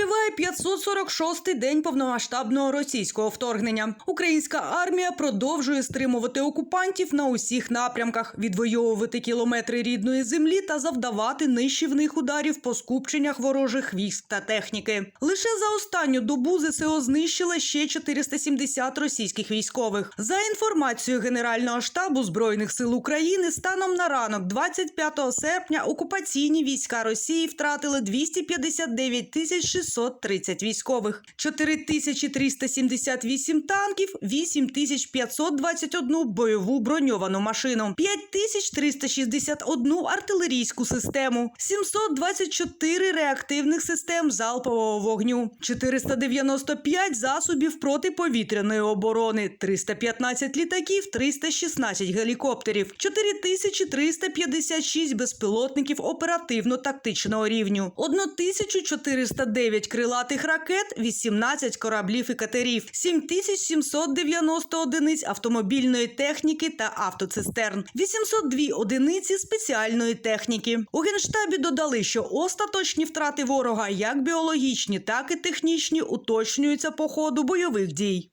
Триває 546-й день повномасштабного російського вторгнення. Українська армія продовжує стримувати окупантів на усіх напрямках, відвоювати кілометри рідної землі та завдавати нищівних ударів по скупченнях ворожих військ та техніки. Лише за останню добу ЗСО знищили ще 470 російських військових. За інформацією Генерального штабу збройних сил України, станом на ранок, 25 серпня, окупаційні війська Росії втратили 259 тисяч 630 військових, 4378 танків, 8521 бойову броньовану машину, 5361 артилерійську систему, 724 реактивних систем залпового вогню, 495 засобів протиповітряної оборони, 315 літаків, 316 гелікоптерів, 4356 безпілотників оперативно-тактичного рівню, 1409 крилатих ракет, 18 кораблів і катерів, 7790 одиниць автомобільної техніки та автоцистерн, 802 одиниці спеціальної техніки. У генштабі додали, що остаточні втрати ворога, як біологічні, так і технічні, уточнюються по ходу бойових дій.